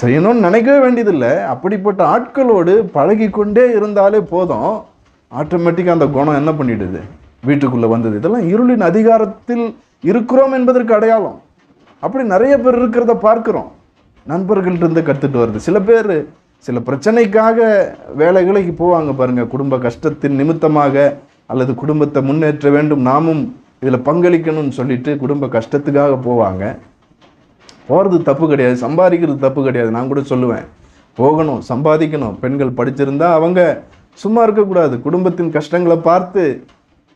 செய்யணும்னு நினைக்கவே வேண்டியதில்லை. அப்படிப்பட்ட ஆட்களோடு பழகி கொண்டே இருந்தாலே போதும். ஆட்டோமேட்டிக்காக அந்த குணம் என்ன பண்ணிடுது? வீட்டுக்குள்ளே வந்தது. இதெல்லாம் இருளின் அதிகாரத்தில் இருக்கிறோம் என்பதற்கு அடையாளம். அப்படி நிறைய பேர் இருக்கிறத பார்க்குறோம். நண்பர்கள்ட்ட இருந்து கற்றுட்டு வருது. சில பேர் சில பிரச்சனைக்காக வேலைகளுக்கு போவாங்க பாருங்க. குடும்ப கஷ்டத்தின் நிமித்தமாக அல்லது குடும்பத்தை முன்னேற்ற வேண்டும். நாமும் இதில் பங்களிக்கணும்னு சொல்லிட்டு குடும்ப கஷ்டத்துக்காக போவாங்க. போகிறது தப்பு கிடையாது சம்பாதிக்கிறது தப்பு கிடையாது. நான் கூட சொல்லுவேன். போகணும் சம்பாதிக்கணும். பெண்கள் படிச்சிருந்தா அவங்க சும்மா இருக்கக்கூடாது. குடும்பத்தின் கஷ்டங்களை பார்த்து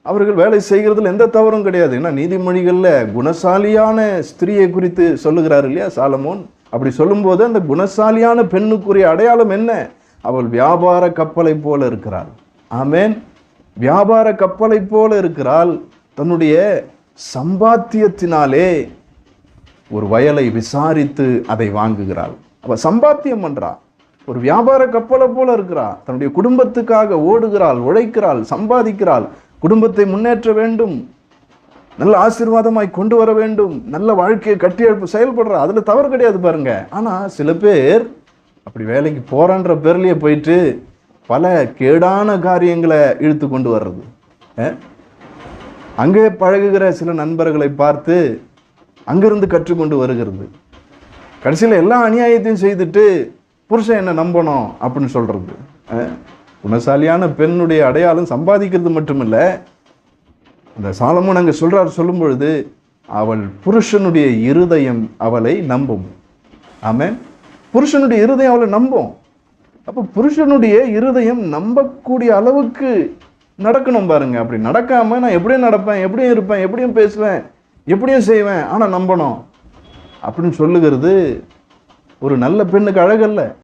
அவர்கள் வேலை செய்கிறதுல எந்த தவறும் கிடையாது. ஏன்னா நீதிமொழிகளில் குணசாலியான ஸ்திரியை குறித்து சொல்லுகிறார் இல்லையா சாலமோன்? அப்படி சொல்லும்போது அந்த குணசாலியான பெண்ணுக்குரிய அடையாளம் என்ன? அவள் வியாபார கப்பலை போல இருக்கிறாள். ஆமேன். வியாபார கப்பலை போல இருக்கிறாள். தன்னுடைய சம்பாத்தியத்தினாலே ஒரு வயலை விசாரித்து அதை வாங்குகிறாள். அவள் சம்பாத்தியம் பண்ணுறாள் ஒரு வியாபார கப்பலை போல இருக்கிறா. தன்னுடைய குடும்பத்துக்காக ஓடுகிறாள் உழைக்கிறாள் சம்பாதிக்கிறாள். குடும்பத்தை முன்னேற்ற வேண்டும். நல்ல ஆசீர்வாதமாய் கொண்டு வர வேண்டும். நல்ல வாழ்க்கையை கட்டி எழுப்பு செயல்படுறா. அதில் தவறு கிடையாது பாருங்க. ஆனால் சில பேர் அப்படி வேலைக்கு போகிறன்ற பேர்லேயே போயிட்டு பல கேடான காரியங்களை இழுத்து கொண்டு வர்றது. அங்கே பழகுகிற சில நண்பர்களை பார்த்து அங்கிருந்து கற்றுக்கொண்டு வருகிறது. கடைசியில் எல்லா அநியாயத்தையும் செய்துட்டு புருஷன் என்ன நம்பணும் அப்படின்னு சொல்கிறது குணசாலியான பெண்ணுடைய அடையாளம் சம்பாதிக்கிறது மட்டுமில்லை. இந்த சாலமும் அங்கே சொல்கிறார் சொல்லும் பொழுது அவள் புருஷனுடைய இருதயம் அவளை நம்பும். ஆமாம் புருஷனுடைய இருதயம் அவளை நம்பும். அப்போ புருஷனுடைய இருதயம் நம்பக்கூடிய அளவுக்கு நடக்கணும் பாருங்க. அப்படி நடக்காமல் நான் எப்படியும் நடப்பேன் எப்படியும் இருப்பேன் எப்படியும் பேசுவேன். எப்படியும் செய்வேன் ஆனால் நம்பணும். அப்படின்னு சொல்லுகிறது ஒரு நல்ல பெண்ணுக்கு அழகல்ல.